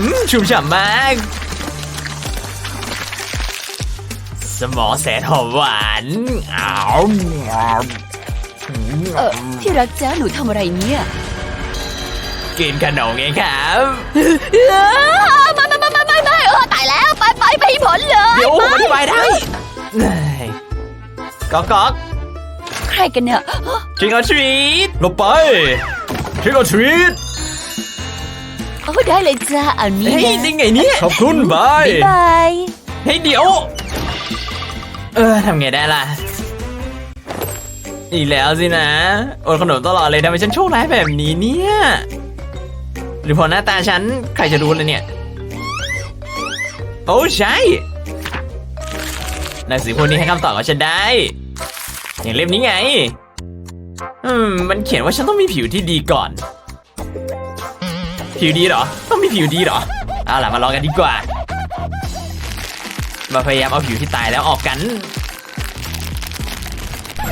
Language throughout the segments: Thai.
อืมชุ่มฉ่ำมาก สมองแสนหอมหวานอ้าวเออที่รักจ้าหนูทำอะไรเนี่ย กินขนมไงครับเออไม่ไม่ไม่ไม่ไม่ไม่เออตายแล้ว ไปไปไปให้ผลเลยเดี๋ยวผมอไม่ธิบายได้เฮ้ยก๊อกก๊อกใครกันเนี่ยทริกออทรีตลงไปทริกออทรีต โอ้ได้เลยจ้าเอานี้เฮ้ยนะได้ไงเนี่ยขอบคุณบายบ๊ายบายเฮ้ยเดี๋ยว เออทำไงได้ล่ะ อีกแล้วสินะอดขนมตลอดเลยทำไมฉันโชคร้ายแบบนี้เนี่ย หรือเพอหน้าตาฉันใครจะรู้เลยเนี่ย โอ้ใช่หนังสือพวกนี้ให้คำตอบกับฉันได้ อย่างเล่มนี้ไง อืม มันเขียนว่าฉันต้องมีผิวที่ดีก่อน ผิวดีเหรอ ต้องมีผิวดีเหรอ เอาล่ะมาลองกันดีกว่า มาพยายามเอาผิวที่ตายแล้วออกกัน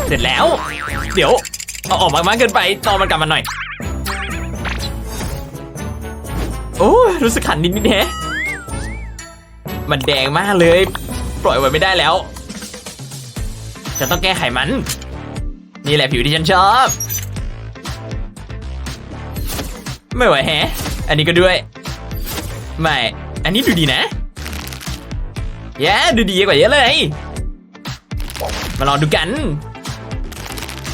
เสร็จแล้ว เดี๋ยว เอาออกมากเกินไปตอนมันกลับมาหน่อย โอ้รู้สึกขันนิดนิดแฮะมันแดงมากเลย ปล่อยไว้ไม่ได้แล้วฉันต้องแก้ไขมัน นี่แหละผิวที่ฉันชอบ ไม่ไหวแฮะ อันนี้ก็ด้วย ไม่ อันนี้ดูดีนะแย่ดูดีกว่าเยอะเลย มาลองดูกัน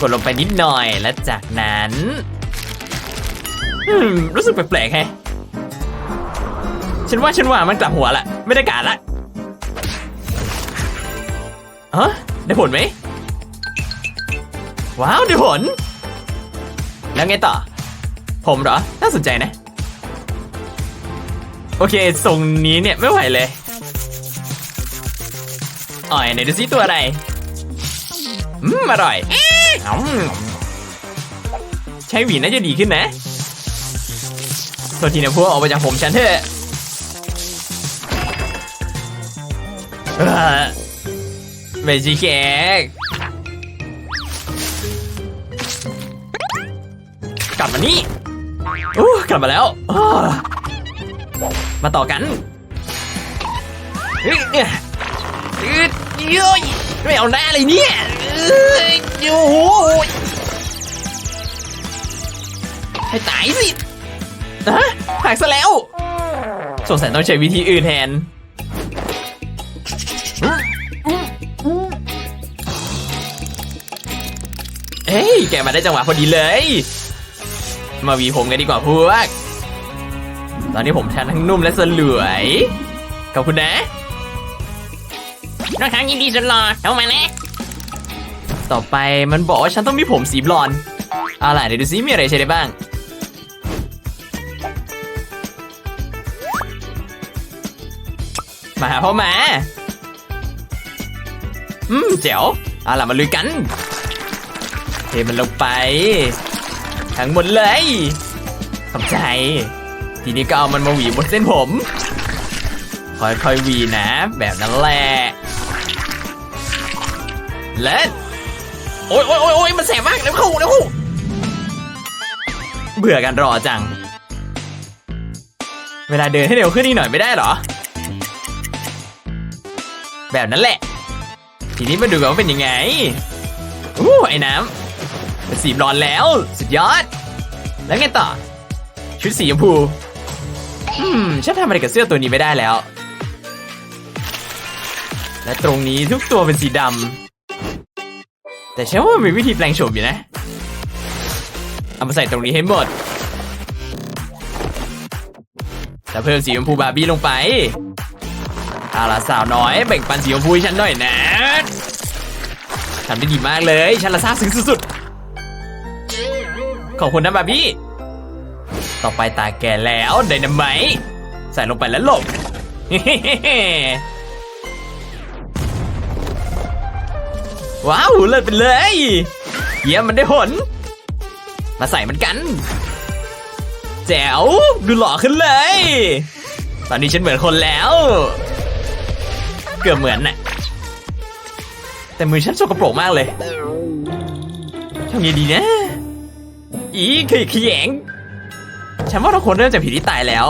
กดลงไปนิดหน่อยแล้วจากนั้นรู้สึกแปลกๆแฮะฉันว่าฉันว่ามันกลับหัวละ ไม่ได้การละฮะได้ผลไหม ว้าว ได้ผล แล้วไงต่อ ผมเหรอ น่าสนใจนะ โอเคทรงนี้เนี่ยไม่ไหวเลยอ่อยไหนดูซิตัวอะไร อืม อร่อยอใช้หวีน่าจะดีขึ้นนะโทษทีนะพวกออกไปจากผมฉันเถอะเอ่อเมจิเค้กกลับมานี่ อู้กลับมาแล้ว มาต่อกันเฮ้ยเนี่ยอืดเย้ยไม่เอาหน้าเลยเนี่ยอยโอ้โหให้ตายสิฮะหักซะแล้ว สงสัยต้องใช้วิธีอื่นแทนเฮ้ย แกมาได้จังหวะพอดีเลย มาหวีผมกันดีกว่าพวก ตอนนี้ผมชันทั้งนุ่มและสลวยขอบคุณนะน้องช้างยินดีจนรอเข้ามานะ ต่อไปมันบอกว่าฉันต้องมีผมสีบลอนด์เอาล่ะเดี๋ยวดูซิมีอะไรใช้ได้บ้าง มาหาพ่อมา อืมเจ๋วเอาล่ะมาลุยกันเทมันลงไป ทั้งหมดเลยขอบใจ ทีนี้ก็เอามันมาหวีบนเส้นผม ค่อยๆหวีนะ แบบนั้นแหละเล่นโอ้ยโอ้ยโอ้ยอยมันแสบมากเร็วเข้าเร็วเข้าเบื่อกันรอจัง เวลาเดินให้เร็วขึ้นอีกหน่อยไม่ได้หรอ แบบนั้นแหละ ทีนี้มาดูกันว่าเป็นยังไงอู้ไอ้น้ำ เป็นสีบลอนด์แล้ว สุดยอด แล้วไงต่อ ชุดสีชมพู อืม ฉันทำอะไรกับเสื้อตัวนี้ไม่ได้แล้ว และตรงนี้ทุกตัวเป็นสีดำแต่ฉันว่ามันมีวิธีแปลงโฉมอยู่นะ เอามาใส่ตรงนี้ให้หมดแล้วเพิ่มสีชมพูบาร์บี้ลงไปเอาล่ะสาวน้อยแบ่งปันสีชมพูให้ฉันหน่อยนะทำได้ดีมากเลย ฉันละซาบซึ้งสุดๆ ขอบคุณนะบาร์บี้ ต่อไปตาแกแล้วไดนาไมใส่ลงไปแล้วหลบ ว้าวเลิศไปเลย เยี่ยมมันได้ผล มาใส่มันกัน แจ๋ว ดูหล่อขึ้นเลย ตอนนี้ฉันเหมือนคนแล้ว เกือบเหมือนน่ะ แต่มือฉันสกปรกมากเลยทำไงดีนะ อีขี้ขยงฉันว่าทุกคนเริ่มจะผีที่ตายแล้ว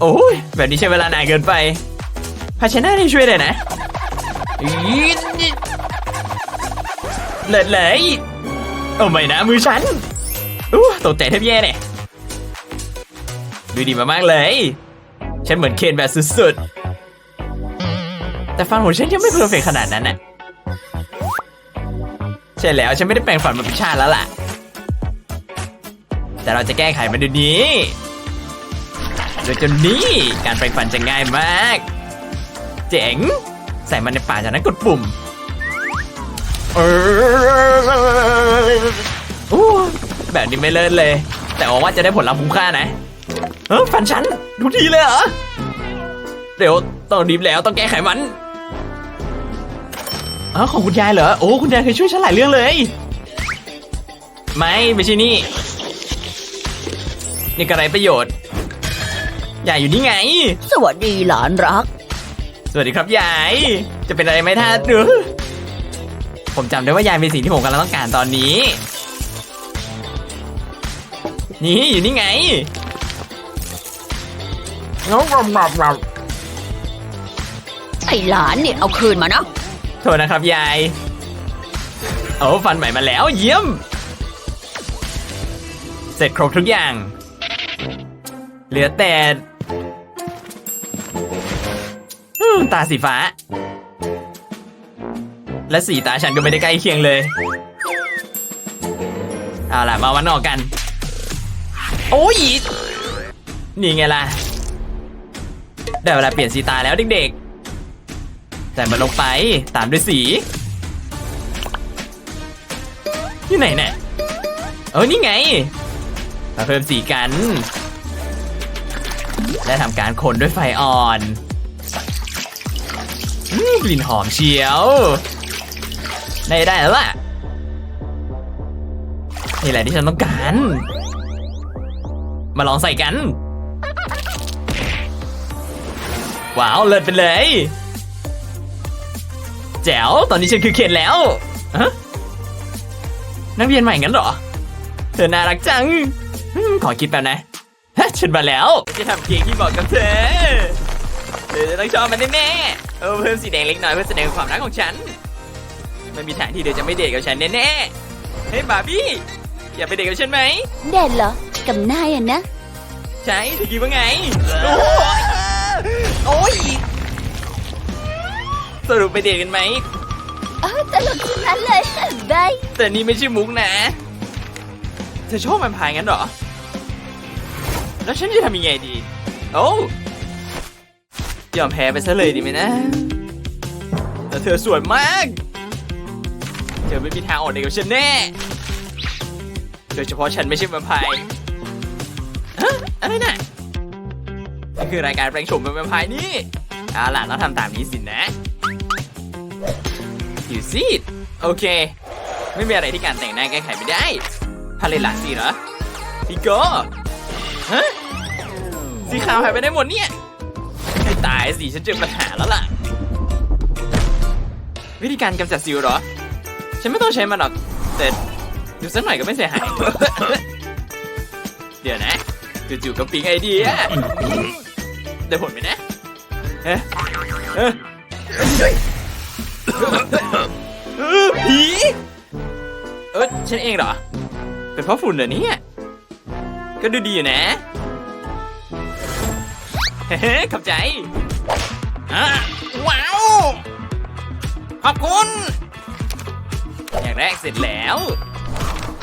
โอ้ยแบบนี้ใช้เวลานานเกินไปพาชนะได้ช่วยได้นะเลิศเลยเอ้ไม่นะมือฉันอู้ตกใจแทบแย่เนี่ยดูดีมากๆเลย ฉันเหมือนเคนแบบสุดๆ แต่ฟันของฉันยังไม่เพอร์เฟกขนาดนั้นน่ะ ใช่แล้วฉันไม่ได้แปลงฟันมาเป็นชาติแล้วล่ะ แต่เราจะแก้ไขมันเดี๋ยวนี้โดยจนนี้การแปลงฟันจะง่ายมาก เจ๋ง ใส่มันในป่ากจากนั้นกดปุ่มเอออู้แบบนี้ไม่เลิศเลย แต่หวังว่าจะได้ผลลัพธ์คุ้มค่านะเออฟันฉันทุกทีเลยเหรอเดี๋ยวต้องรีบแล้วต้องแก้ไขมัน อ๋อของคุณยายเหรอ โอ้คุณยายเคยช่วยฉันหลายเรื่องเลย ไม่ไม่ใช่นี่ นี่กระไรประโยชน์ยายอยู่นี่ไง สวัสดีหลานรัก สวัสดีครับยาย จะเป็นอะไรไหมท่านเออผมจำได้ว่ายายเป็นสิ่งที่ผมกำลังต้องการตอนนี้ นี่อยู่นี่ไงงงงงงไอ้หลานเนี่ยเอาคืนมานะ โทษนะครับยายโอ้ฟันใหม่มาแล้วเยี่ยม เสร็จครบทุกอย่าง เหลือแต่ตาสีฟ้า และสีตาฉันก็ไม่ได้ใกล้เคียงเลย เอาล่ะ มาวันออกกัน โอ้ยนี่ไงล่ะ ได้เวลาเปลี่ยนสีตาแล้วเด็ก ส่มันลงไปตามด้วยสีที่ไหนเนี่ยเออนี่ไง มาเพิ่มสีกัน และทำการคนด้วยไฟอ่อนอกลิ่นหอมเชียว ได้ได้แล้วล่ะ นี่แหละที่ฉันต้องการ มาลองใส่กัน ว้าว เลิศไปเลย แจ๋วตอนนี้ฉันคือเคนแล้วฮะนักเรียนใหม่งั้นเหรอ เธอน่ารักจังอืมขอคิดแป๊บนะฮะฉันมาแล้ว จะทำเค้กที่เหมาะกับเธอเธอจะต้องชอบมันแน่ๆเออเพิ่มสีแดงเล็กน้อยเพื่อแสดงความรักของฉันไม่มีทางที่เธอจะไม่เดทกับฉันแน่ๆเฮ้ยบาร์บี้อยากไปเดทกับฉันไหมเด่นเหรอกับนายอะนะ ใช่เธอคิดว่าไงโอ้ รุปไปเดทกันไหมเออตลกชนั้นเลยบายแต่นี่ไม่ใช่มุกนะเธอชอบมันพายงั้นเหรอ แล้วฉันจะทำยังไงดี โอ้ยอมแพ้ไปซะเลยดีไหมนะแต่เธอสวยมาก เธอไม่มีทางออกเดทกับฉันแน่ โดยเฉพาะฉันไม่ใช่มันพายฮะอะไรน่ะนี่คือรายการแปลงโฉมเป็นแวมไพร์นี่เอาล่ะเราทำตามนี้สินะ ผิวซีดโอเค ไม่มีอะไรที่การแต่งหน้าแก้ไขไม่ได้พาเลตหลักสีเหรอพี่โก้ฮะสีขาวหายไปได้หมดเนี่ยตายสิฉันเจอปัญหาแล้วล่ะ วิธีการกำจัดสิวเหรอ ฉันไม่ต้องใช้มันหรอกแต่ดูสักหน่อยก็ไม่เสียหาย เดี๋ยวนะจู่ๆก็ปิ๊งไอเดียได้ผลไหมนะเอ๊ะเอ๊ะ ผีเออฉันเองเหรอ เป็นเพราะฝุ่นเหรอเนี่ยก็ดูดีอยู่นะเฮ้ขอบใจอะว้าว ขอบคุณ อย่างแรกเสร็จแล้ว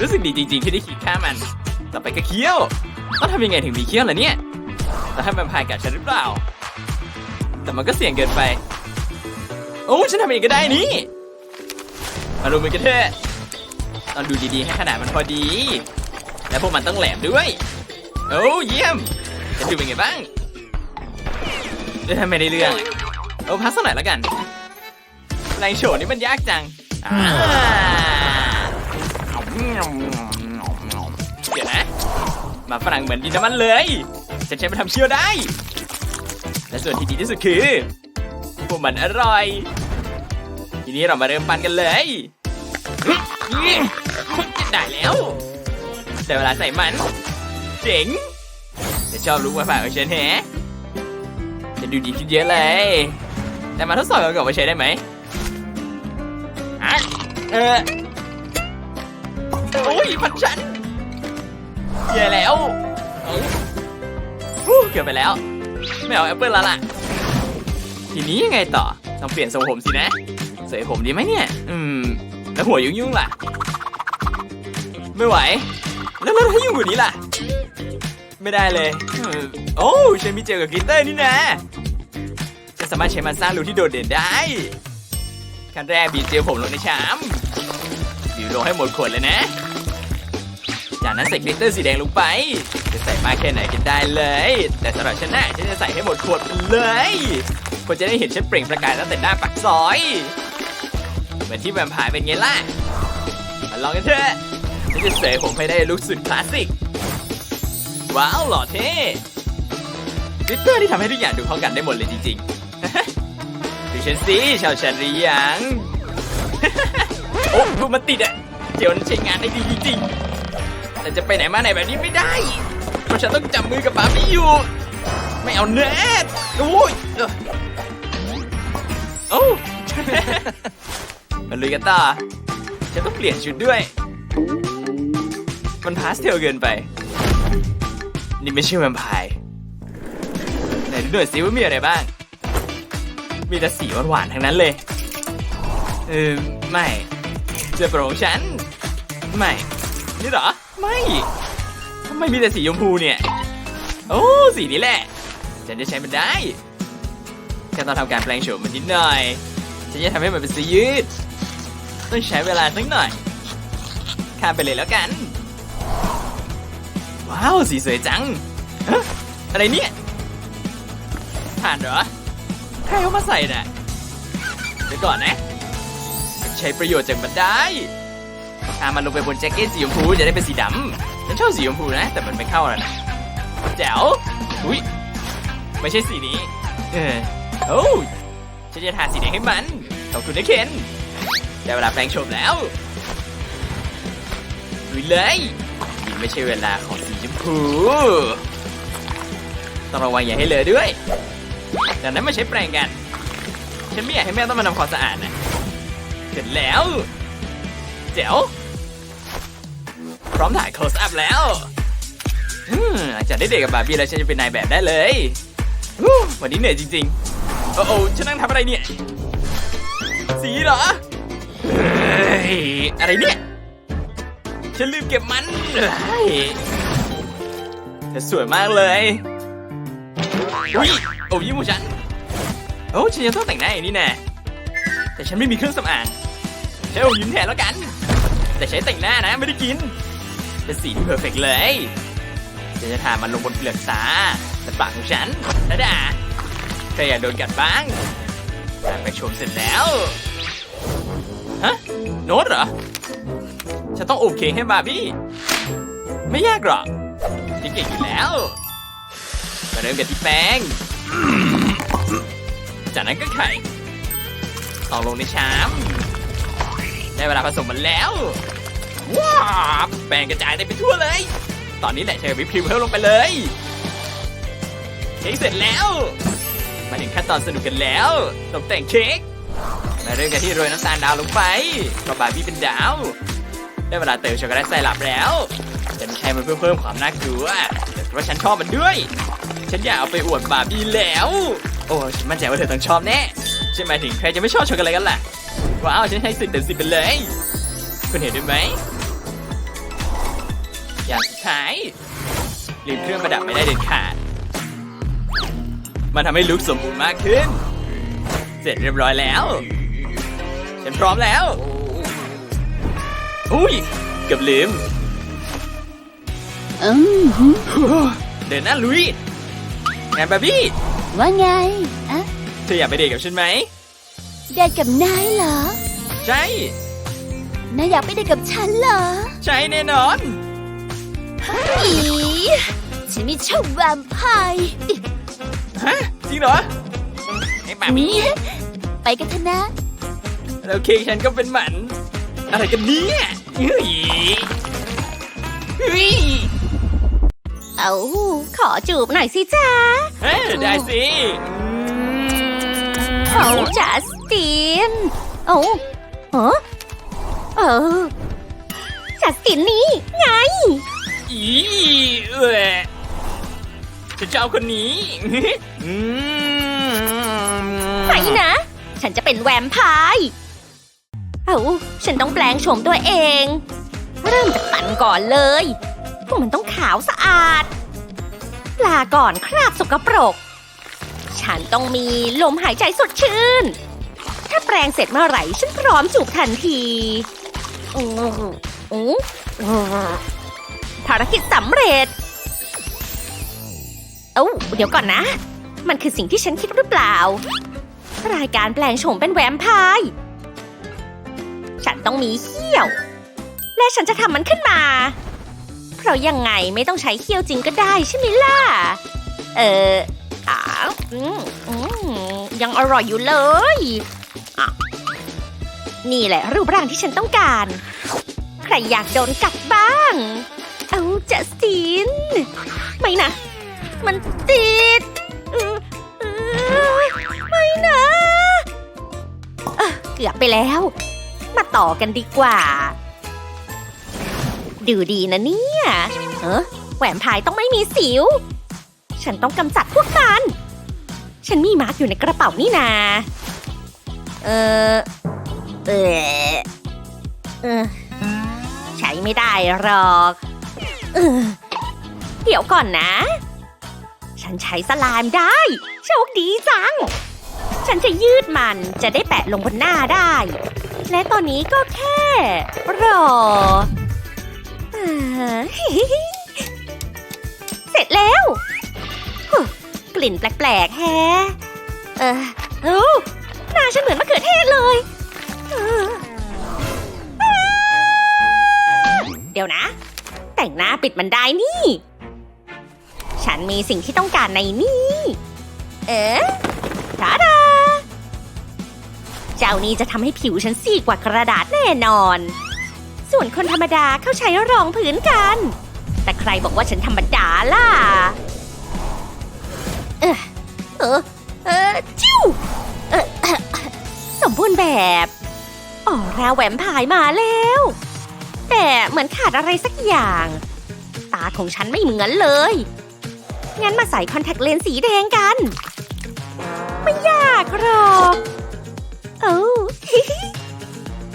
รู้สึกดีจริง ๆ ที่ได้ขีดค่ามัน ต่อไปก็เคี้ยว ต้องทำยังไงถึงมีเคี้ยวล่ะเนี่ยจะให้มันพายกัดฉันหรือเปล่า แต่มันก็เสี่ยงเกินไป โอ้ฉันทำเองก็ได้นี่มาดูมือกันเถอะต้องดูดีๆให้ขนาดมันพอดี และพวกมันต้องแหลมด้วยโอ้เยี่ยมจะดูเป็นไงบ้างเอ้ยไม่ได้เรื่องอะเอาพักสักหน่อยแล้วกันแรงโฉดนี่มันยากจังเดี๋ยวนะมาฝรั่งเหมือนดินน้ำมันเลยฉันใช้มาทำเชี่ยวได้ และส่วนที่ดีที่สุดคือ พวกมันอร่อย ทีนี้เรามาเริ่มปั้นกันเลยได้แล้วได้เวลาใส่มัน เจ๋งจะชอบรู้ว่าฝายของฉันแฮะจะดูดีขึ้นเยอะเลย แต่มาทดสอบกันก่อนว่าใช้ได้ไหมอะเออโอ้ยพันฉันเย่แล้วเอ้าฮู้เกือบไปแล้ว ไม่เอาแอปเปิลแล้วล่ะ ทีนี้ยังไงต่อ ต้องเปลี่ยนทรงผมสินะสวยผมดีไหมเนี่ย อืม แล้วหัวยุ่งยุ่งๆล่ะ ไม่ไหว แล้วแล้วถ้ายุ่งกว่านี้ล่ะ ไม่ได้เลยอโอ้ฉันมีเจลกับกลิตเตอร์นี่นะฉันสามารถใช้มันสร้างรูที่โดดเด่นได้ขั้นแรกบีบเจลผมลงในชามบีบลงให้หมดขวดเลยนะ จากนั้นใส่กลิตเตอร์สีแดงลงไป จะใส่มากแค่ไหนกันได้เลย แต่สำหรับฉันน่ะฉันจะใส่ให้หมดขวดเลย คนจะได้เห็นฉันเปล่งประกายตั้งแต่หน้าปากซอยเหมือนที่แวมไพร์เป็นไงล่ะมาลองกันเถอะฉันจะเสยผมให้ได้ลุคสุดคลาสสิก ว้าวหล่อเท่กลิตเตอร์ที่ทำให้ทุกอย่างดูเข้ากันได้หมดเลยจริงๆดูฉันสิชาวฉันรือยังโอ้ดูมันติดอะเดี๋ยวนใช้งานได้ดีจริงๆแต่จะไปไหนมาไหนแบบนี้ไม่ได้เพราะฉันต้องจับมือกับบาร์บี้อยู่ ไม่เอาแน่โอ้ยเอ้อ โอ้มาลุยกันต่อฉันต้องเปลี่ยนชุดด้วย มันพาสเทลเกินไป นี่ไม่ใช่แวมไพร์ไหนดูหน่อยสิว่ามีอะไรบ้าง มีแต่สีหวานๆทั้งนั้นเลย เออไม่เสื้อโปรงฉัน ไม่ นี่เหรอ ไม่ทำไมมีแต่สีชมพูเนี่ย โอ้ สีนี้แหละ ฉันจะใช้มันได้ แค่ต้องทำการแปลงโฉมมันนิดหน่อย ฉันจะทำให้มันเป็นสื้อยืด ต้องใช้เวลาสักหน่อย ข้ามไปเลยแล้วกัน ว้าว สีสวยจัง อะไรเนี่ย ผ่านเหรอ ใครเอามาใส่น่ะ เดี๋ยวก่อนนะ ใช้ประโยชน์จากมันได้ถ้ามันลงไปบนแจ็คเก็ตสีชมพูจะได้เป็นสีดำฉันชอบสีชมพูนะ แต่มันไม่เข้าแล้วนะแจ๋ว อุ้ยไม่ใช่สีนี้ เออ โอ้ยฉันจะทาสีแดงให้มัน ขอบคุณนะเคนได้เวลาแปลงโฉมแล้วลุยเลยนี่ไม่ใช่เวลาของสีชมพูต้องระวังอย่าให้เลอะด้วยจากนั้นมาใช้แปรงกัน ฉันไม่อยากให้แม่ต้องมาทำความสะอาดนะเสร็จแล้วเจ๋วพร้อมถ่าย close up แล้วอืมหลังจากได้เดทกับบาร์บี้แล้วฉันจะเป็นนายแบบได้เลย วันนี้เหนื่อยจริง ๆ โอ้โอ้ฉันนั่งทำอะไรเนี่ย สีเหรอ เฮ้ย อะไรเนี่ย ฉันลืมเก็บมันเฮ้ยเธอสวยมากเลยอุ้ยโอ้ยิ้มของฉัน โอ้ฉันยังต้องแต่งหน้าอย่างนี้แน่แต่ฉันไม่มีเครื่องสำอางใช้โอ้ยิ้มแทนแล้วกัน แต่ใช้แต่งหน้านะไม่ได้กิน เป็นสีที่เพอร์เฟกเลยฉันจะทามันลงบนเปลือกตาและปากของฉันนะด่า ใครอย่าโดนกัดบ้างการไปชมเสร็จแล้ว ฮะ โน้ตเหรอ ฉันต้องโอเคให้บาร์บี้ ไม่ยากหรอกฉันเก่งอยู่แล้ว มาเริ่มกันที่แป้ง จากนั้นก็ไข่ตอกลงในชามได้เวลาผสมมันแล้ว ว้าวแป้งกระจายเต็มไปทั่วเลย ตอนนี้แหละเชอร์วิปครีมเพิ่มลงไปเลยเค้กเสร็จแล้ว มาถึงขั้นตอนสนุกกันแล้ว ตกแต่งเค้ก มาเริ่มกันที่โรยน้ำตาลดาวลงไปเพราะบาร์บี้เป็นดาว ได้เวลาเติมช็อกโกแลตไซรัปแล้วฉันใช้มันเพื่อเพิ่มความน่ากลัวแต่เพราะฉันชอบมันด้วย ฉันอยากเอาไปอวดบาร์บี้แล้ว โอ้ฉันมั่นใจว่าเธอต้องชอบแน่ใช่ไหมายถึงใครจะไม่ชอบช็อกโกแลตกันล่ะ ว้าว ฉันให้สิบเต็มสิบไปเลย คุณเห็นด้วยไหม อย่างสุดท้ายลืมเครื่องประดับไม่ได้เด็ดขาด มันทำให้ลุคสมบูรณ์มากขึ้น เสร็จเรียบร้อยแล้ว ฉันพร้อมแล้ว อุ้ยเกือบลืมอืมเดินหน้าลุยงานบาร์บี้ ว่าไงอะเธออยากไปเดทกับฉันไหม เดทกับนายเหรอ ใช่ นายอยากไปเดทกับฉันเหรอ ใช่แน่นอนอีฉันไม่ชอบแวมไพร์ ฮะจริงเหรอไอ้บาร์บี้ไปกันเถอะนะแล้วเค้กฉันก็เป็นหมันอะไรกันเนี่ยเฮ้ยเฮ้ยเอาขอจูบหน่อยสิจ้าเฮ้ยได้สิอืมเอาจัสตินเอาเออเออจัสตินนี่ไงอีเอ้ย ฉันจะเอาคนนี้อืมไม่นะ ฉันจะเป็นแวมไพร์เอาฉันต้องแปลงโฉมตัวเอง เริ่มจากตันก่อนเลยพวกมันต้องขาวสะอาด ลาก่อนคราบสกปรก ฉันต้องมีลมหายใจสดชื่น ถ้าแปลงเสร็จเมื่อไหร่ ฉันพร้อมจูบทันทีอืออืออือภารกิจสำเร็จ เอ้าเดี๋ยวก่อนนะ มันคือสิ่งที่ฉันคิดหรือเปล่า รายการแปลงโฉมเป็นแวมไพร์ ฉันต้องมีเขี้ยว และฉันจะทำมันขึ้นมา เพราะยังไงไม่ต้องใช้เขี้ยวจริงก็ได้ใช่ไหมล่ะ เอออ้าวอืมอืมยังอร่อยอยู่เลยอะนี่แหละรูปร่างที่ฉันต้องการ ใครอยากโดนกัดบ้าง เอาจัสติน ไม่นะ มันติดไม่นะเออเกือบไปแล้ว มาต่อกันดีกว่า ดูดีนะเนี่ยเออแหวนพายต้องไม่มีสิว ฉันต้องกำจัดพวกมัน ฉันมีมาร์กอยู่ในกระเป๋านี่นา เออเออเออใช้ไม่ได้หรอก เออเดี๋ยวก่อนนะ ฉันใช้สลามได้ โชคดีจัง ฉันจะยืดมันจะได้แปะลงบนหน้าได้ และตอนนี้ก็แค่ รอเอ่อเสร็จแล้วกลิ่นแปลกๆแฮะเออเอ้หน้าฉันเหมือนมะเขือเทศเลยเเดี๋ยวนะ แต่งหน้าปิดมันได้นี่ ฉันมีสิ่งที่ต้องการในนี้ เอ๊ะทาดา เจ้านี้จะทำให้ผิวฉันซีดกว่ากระดาษแน่นอน ส่วนคนธรรมดาเขาใช้รองพื้นกัน แต่ใครบอกว่าฉันธรรมดาล่ะ เออเออเออจิ้วเอ่อสมบูรณ์แบบออราแหวมพายมาแล้ว แต่เหมือนขาดอะไรสักอย่าง ตาของฉันไม่เหมือนเลย งั้นมาใส่คอนแทคเลนส์สีแดงกัน ไม่ยากหรอกเอ้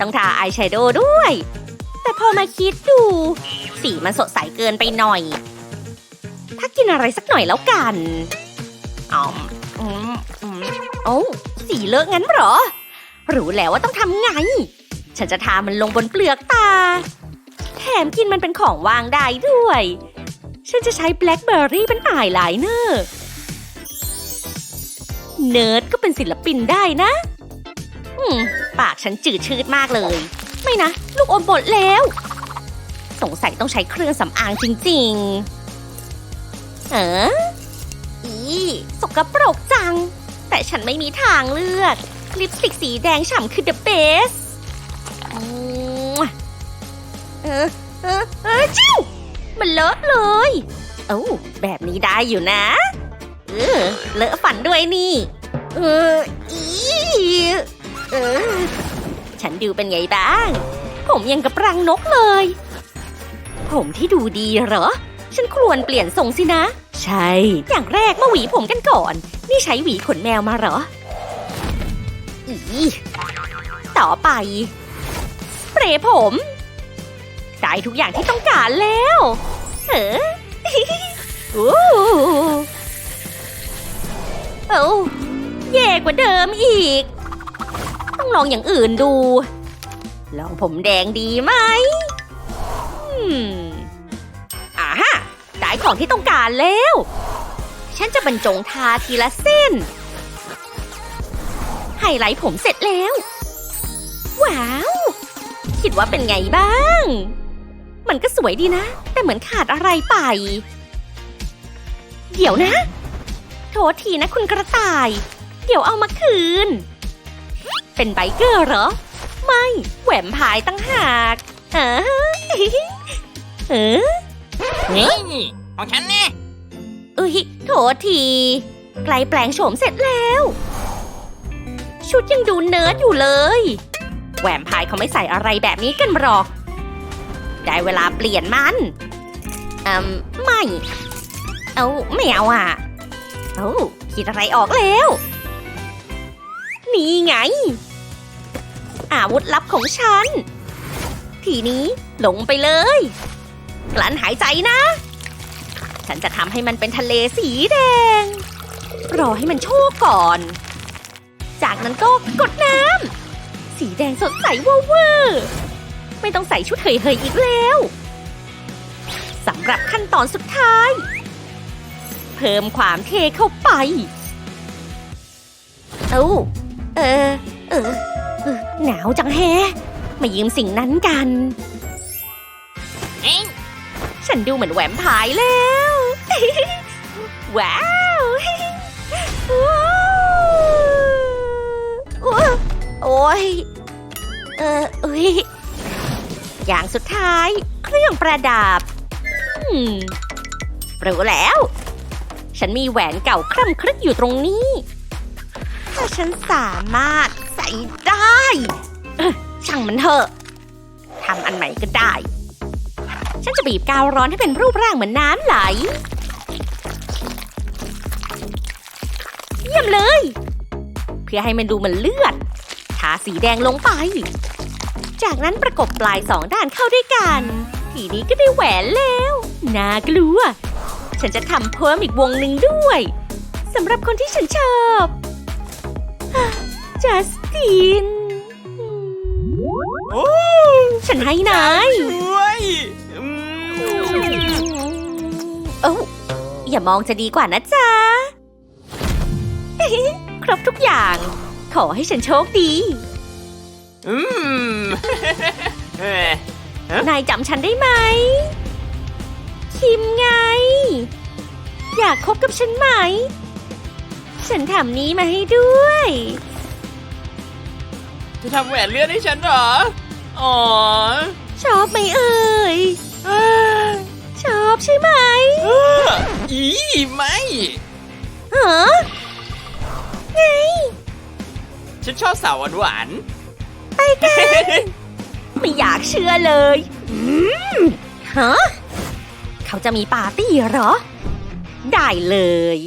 ต้องทาอายแชโดว์ด้วย แต่พอมาคิดดู สีมันสดใสเกินไปหน่อย ถ้ากินอะไรสักหน่อยแล้วกันอ๋อมโอ้สีเลอะงั้นหรอ รู้แล้วว่าต้องทำไง ฉันจะทามันลงบนเปลือกตา แถมกินมันเป็นของวางได้ด้วย ฉันจะใช้แบล็คเบอร์รี่เป็นอายไลเนอร์เนิร์ดก็เป็นศิลปินได้นะ อืม ปากฉันจืดชืดมากเลย ไม่นะ ลูกอมหมดแล้ว สงสัยต้องใช้เครื่องสำอางจริง ๆ เอออีสกปรกจัง แต่ฉันไม่มีทางเลือก ลิปสติกสีแดงฉ่ำคือ the best อืมเออ เออ เออจิ้ว มันเลอะเลย เอ้าแบบนี้ได้อยู่นะ เออเลอะฝันด้วยนี่ เอออีเออฉันดูเป็นไงบ้าง ผมยังกับรังนกเลย ผมที่ดูดีเหรอ ฉันควรเปลี่ยนทรงสินะ ใช่ อย่างแรกมาหวีผมกันก่อน นี่ใช้หวีขนแมวมาเหรอ อี ต่อไปสเปรย์ผม ได้ทุกอย่างที่ต้องการแล้วเออโอ้เอ้แย่กว่าเดิมอีก ต้องลองอย่างอื่นดู ลองผมแดงดีไหมอืมอ่าฮะได้ของที่ต้องการแล้ว ฉันจะบรรจงทาทีละเส้น ไฮไลท์ผมเสร็จแล้ว ว้าว คิดว่าเป็นไงบ้าง มันก็สวยดีนะ แต่เหมือนขาดอะไรไป เดี๋ยวนะ โทษทีนะคุณกระต่าย เดี๋ยวเอามาคืน เป็นไบเกอร์เหรอ ไม่แหวมพายตั้งหากเออเออนี่ของฉันเนี่ยเอ้ยโทษทีไกลแปลงโฉมเสร็จแล้ว ชุดยังดูเนิร์ดอยู่เลย แหวนพายเขาไม่ใส่อะไรแบบนี้กันหรอก ได้เวลาเปลี่ยนมันอืมไม่ เอาไม่เอาอะเอาคิดอะไรออกแล้ว นี่ไง อาวุธลับของฉัน ทีนี้ลงไปเลยกลั้นหายใจนะ ฉันจะทำให้มันเป็นทะเลสีแดง รอให้มันโชกก่อน จากนั้นก็กดน้ำสีแดงสดใสวอร์เวอร์ ไม่ต้องใส่ชุดเฮยๆอีกแล้วสำหรับขั้นตอนสุดท้าย เพิ่มความเทเข้าไป เอ้าเออเออเออหนาวจังแฮะมายืมสิ่งนั้นกันเอ๊ะฉันดูเหมือนแหวมพายแล้ว ว้าวว้าวโอ้ยเอออุ้ย อย่างสุดท้าย เครื่องประดับรู้แล้ว ฉันมีแหวนเก่าคร่ำครึกอยู่ตรงนี้ ถ้าฉันสามารถใส่ได้ ช่างมันเถอะทำอันไหนก็ได้ ฉันจะบีบกาวร้อนให้เป็นรูปร่างเหมือนน้ำไหล เยี่ยมเลย เพื่อให้มันดูเหมือนเลือด ทาสีแดงลงไป จากนั้นประกบปลายสองด้านเข้าด้วยกัน ทีนี้ก็ได้แหวนแล้ว น่ากลัว ฉันจะทำเพิ่มอีกวงหนึ่งด้วยสำหรับคนที่ฉันชอบจัสตินโอ้ฉันให้นายช่วยอืมเอ้าอย่ามองจะดีกว่านะจ๊ะ ครบทุกอย่าง ขอให้ฉันโชคดี อืมเอ้ยนายจำฉันได้ไหม คิมไง อยากคบกับฉันไหม ฉันทำนี้มาให้ด้วย จะทำแหวนเลือดให้ฉันเหรอ อ๋อ ชอบไหมเอ่ย ชอบใช่ไหมเอออีไม่ฮะไง ฉันชอบสาวหวาน ไม่อยากเชื่อเลยอืมฮะเขาจะมีปาร์ตี้เหรอ ได้เลย